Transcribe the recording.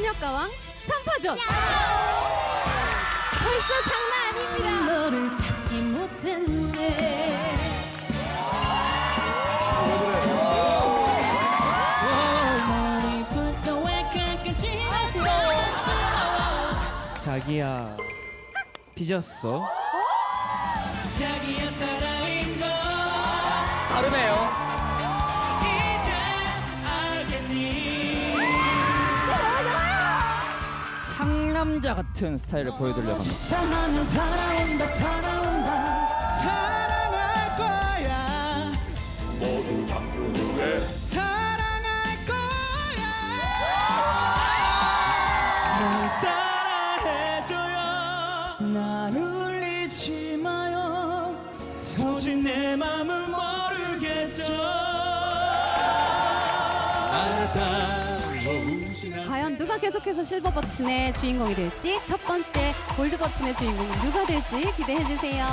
현역가왕 3파전. 벌써 장난 아닙니다. 너를 찾지 못했네. 머리부터 발끝까지 자기야 삐졌어? 자기야 상남자 같은 스타일을 보여드리려고 합니다. 사랑은 달아온다 달아온다. 사랑할 거야. 모두 잠든 후에 사랑할 거야. 날 사랑해줘요. 날 울리지 마요. 도저히 내 맘을 모르겠죠 과연 누가 계속해서 실버 버튼의 주인공이 될지 첫 번째 골드 버튼의 주인공은 누가 될지 기대해 주세요